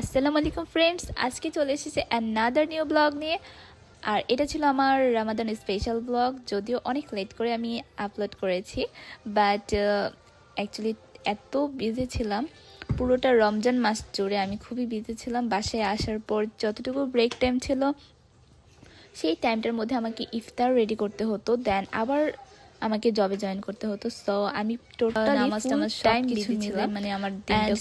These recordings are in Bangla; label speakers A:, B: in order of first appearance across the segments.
A: আসসালামু আলাইকুম ফ্রেন্ডস আজকে চলে এসেছে অ্যানাদার নিউ ব্লগ নিয়ে। আর এটা ছিল আমার রামাদান স্পেশাল ব্লগ যদিও অনেক লেট করে আমি আপলোড করেছি বাট অ্যাকচুয়ালি এত বিজি ছিলাম। পুরোটা রমজান মাস জুড়ে আমি খুবই বিজি ছিলাম বাসায় আসার পর যতটুকু ব্রেক টাইম ছিল সেই টাইমটার মধ্যে আমাকে ইফতার রেডি করতে হতো দেন আবার আমাকে জবে জয়েন করতে হতো। সো আমি টোটাল নামাজ টামাজ টাইম কিছু ছিলাম। মানে আমার দিনটা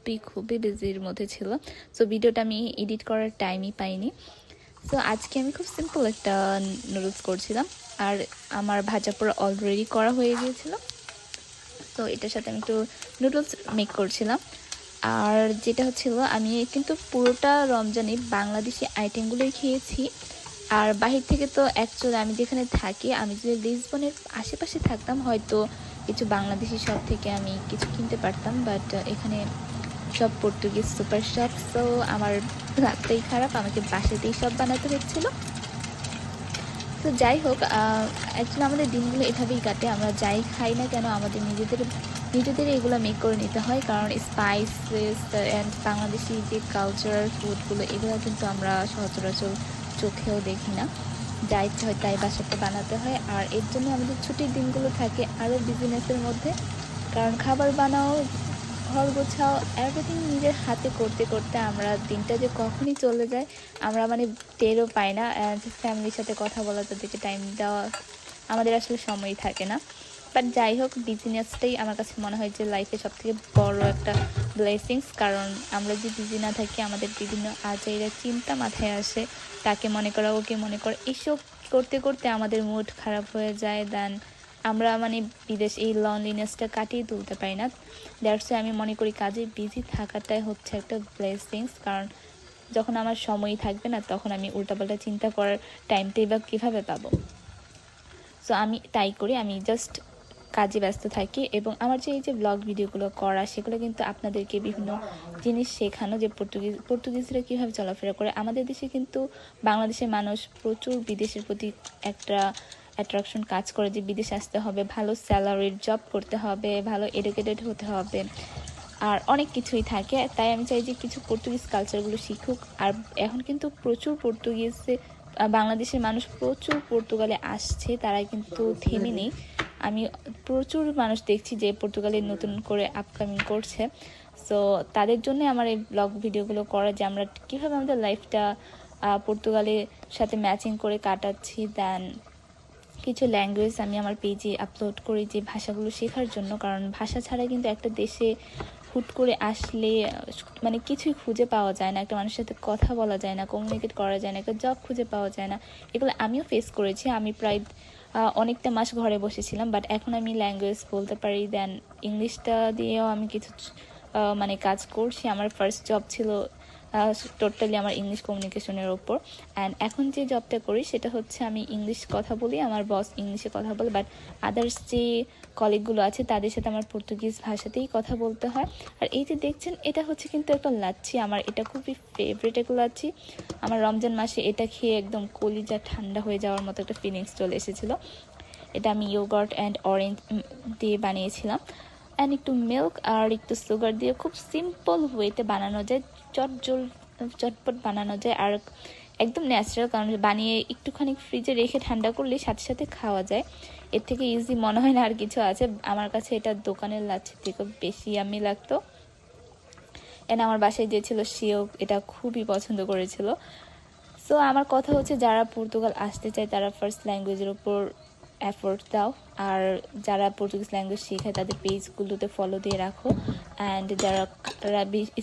A: খুবই খুবই বিজির মধ্যে ছিল। সো ভিডিওটা আমি এডিট করার টাইমই পাইনি। সো আজকে আমি খুব সিম্পল একটা নুডলস করছিলাম। আর আমার ভাজা পোড়া অলরেডি করা হয়ে গিয়েছিল। তো এটার সাথে আমি একটু নুডলস মেক করছিলাম। আর যেটা হচ্ছিল, আমি কিন্তু পুরোটা রমজানে বাংলাদেশি আইটেমগুলোই খেয়েছি। আর বাহির থেকে তো অ্যাকচুয়ালি আমি যেখানে থাকি, আমি যদি লিসবনের আশেপাশে থাকতাম, হয়তো কিছু বাংলাদেশি শপ থেকে আমি কিছু কিনতে পারতাম। বাট এখানে সব পর্তুগিজ সুপার শপ তো আমার রাতটাই খারাপ, আমাকে বাসাতেই সব বানাতে হচ্ছিল। তো যাই হোক অ্যাকচুয়ালি আমাদের দিনগুলো এভাবেই কাটে, আমরা যাই খাই না কেন, আমাদের নিজেদের নিজেদের এগুলো মেক করে নিতে হয়, কারণ স্পাইসেস অ্যান্ড বাংলাদেশি যে কালচারাল ফুডগুলো এগুলো কিন্তু আমরা সচরাচর চোখেও দেখি না। যা ইচ্ছা হয় তাই বাসাতে বানাতে হয়, আর এর জন্য আমাদের ছুটির দিনগুলো থাকে আরও বিজনেসের মধ্যে, কারণ খাবার বানাও ঘর গোছাও এভরিথিং নিজের হাতে করতে করতে আমরা দিনটা যে কখনই চলে যায়, আমরা মানে টেরও পাই না ফ্যামিলির সাথে কথা বলা তাদেরকে টাইম দেওয়া আমাদের আসলে সময়ই থাকে না। বাট যাই হোক বিজনেসটাই আমার কাছে মনে হয় যে লাইফে সবথেকে বড় একটা ব্লেসিংস কারণ আমরা যে বিজি না থাকি, আমাদের বিভিন্ন আচাইরা চিন্তা মাথায় আসে তাকে মনে করা, ওকে মনে করা এইসব করতে করতে আমাদের মুড খারাপ হয়ে যায় দেন আমরা মানে বিদেশ এই লনলিনেসটা কাটিয়ে তুলতে পারি না। দ্যাটস আমি মনে করি কাজে বিজি থাকাটাই হচ্ছে একটা ব্লেসিংস কারণ যখন আমার সময়ই থাকবে না, তখন আমি উল্টাপাল্টা চিন্তা করার টাইমটাই বা কীভাবে পাবো? সো আমি তাই করি, আমি জাস্ট কাজে ব্যস্ত থাকি এবং আমার যে এই যে ব্লগ ভিডিওগুলো করা, সেগুলো কিন্তু আপনাদেরকে বিভিন্ন জিনিস শেখানো যে পর্তুগিজ, পর্তুগিজরা কীভাবে চলাফেরা করে। আমাদের দেশে কিন্তু বাংলাদেশের মানুষ প্রচুর বিদেশের প্রতি একটা অ্যাট্রাকশন কাজ করে যে বিদেশে আসতে হবে, ভালো স্যালারির জব করতে হবে, ভালো এডুকেটেড হতে হবে, আর অনেক কিছুই থাকে। তাই আমি চাই যে কিছু পর্তুগিজ কালচারগুলো শিখুক। আর এখন কিন্তু প্রচুর পর্তুগিজে বাংলাদেশের মানুষ প্রচুর পর্তুগালে আসছে তারা কিন্তু থেমে নেই। আমি প্রচুর মানুষ দেখছি যে পর্তুগালে নতুন করে আপকামিং করছে। সো তাদের জন্য আমার এই ব্লগ ভিডিওগুলো করা যে আমরা কীভাবে আমাদের লাইফটা পর্তুগালের সাথে ম্যাচিং করে কাটাচ্ছি দেন কিছু ল্যাঙ্গুয়েজ আমি আমার পেজে আপলোড করি যে ভাষাগুলো শেখার জন্য। কারণ ভাষা ছাড়া কিন্তু একটা দেশে হুট করে আসলে মানে কিছুই খুঁজে পাওয়া যায় না। একটা মানুষের সাথে কথা বলা যায় না কমিউনিকেট করা যায় না, একটা জব খুঁজে পাওয়া যায় না। এগুলো আমিও ফেস করেছি। আমি প্রায় অনেকটা মাস ঘরে বসেছিলাম বাট এখন আমি ল্যাঙ্গুয়েজ বলতে পারি দেন ইংলিশটা দিয়েও আমি কিছু মানে কাজ করছি। আমার ফার্স্ট জব ছিল টোটালি আমার ইংলিশ কমিউনিকেশনের ওপর অ্যান্ড এখন যে জবটা করি, সেটা হচ্ছে আমি ইংলিশ কথা বলি, আমার বস ইংলিশে কথা বলে বাট আদার্স যে কলিগগুলো আছে, তাদের সাথে আমার পর্তুগিজ ভাষাতেই কথা বলতে হয়। আর এই যে দেখছেন, এটা হচ্ছে কিন্তু একটা লাচ্ছি। আমার এটা খুবই ফেভারিট একটা লাচ্ছি আমার রমজান মাসে এটা খেয়ে একদম কলিজা ঠান্ডা হয়ে যাওয়ার মতো একটা ফিলিংস চলে এসেছিল। এটা আমি ইয়োগার্ট অ্যান্ড অরেঞ্জ দিয়ে বানিয়েছিলাম। অ্যান্ড একটু মিল্ক আর একটু সুগার দিয়ে খুব সিম্পল ওয়েতে বানানো যায়, চট চটজল চটপট বানানো যায় আর একদম ন্যাচারাল কারণ বানিয়ে একটুখানি ফ্রিজে রেখে ঠান্ডা করলে সাথে সাথে খাওয়া যায়। এর থেকে ইজি মনে হয় না আর কিছু আছে। আমার কাছে এটা দোকানের লাচ্ছির থেকে বেশি আমি লাগতো। এন্ড আমার বাসায় যে ছিল, সেও এটা খুবই পছন্দ করেছিল। সো আমার কথা হচ্ছে, যারা পর্তুগাল আসতে চায়, তারা ফার্স্ট ল্যাঙ্গুয়েজের উপর এফোর্ট দাও। আর যারা পর্তুগিজ ল্যাঙ্গুয়েজ শেখায়, তাদের পেজগুলোতে ফলো দিয়ে রাখো। অ্যান্ড যারা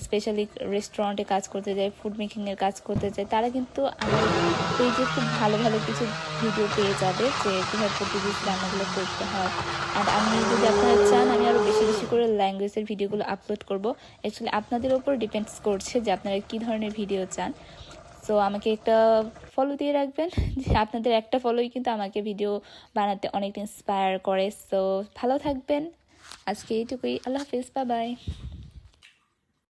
A: স্পেশালি রেস্টুরেন্টে কাজ করতে যায় ফুড মেকিংয়ের কাজ করতে যায়, তারা কিন্তু আমার পেজে খুব ভালো ভালো কিছু ভিডিও পেয়ে যাবে যে কীভাবে পর্তুগিজ রান্নাগুলো করতে হয়। অ্যান্ড আমি যদি আপনারা চান, আমি আরও বেশি বেশি করে ল্যাঙ্গুয়েজের ভিডিওগুলো আপলোড করব। অ্যাকচুয়ালি আপনাদের ওপর ডিপেন্ডস করছে যে আপনারা কী ধরনের ভিডিও চান। সো আমাকে একটা ফলো দিয়ে রাখবেন। যে আপনাদের একটা ফলোই কিন্তু আমাকে ভিডিও বানাতে অনেক ইন্সপায়ার করে। সো ভালো থাকবেন। আজকে এইটুকুই। আল্লাহ হাফিজ। বাবাই বাই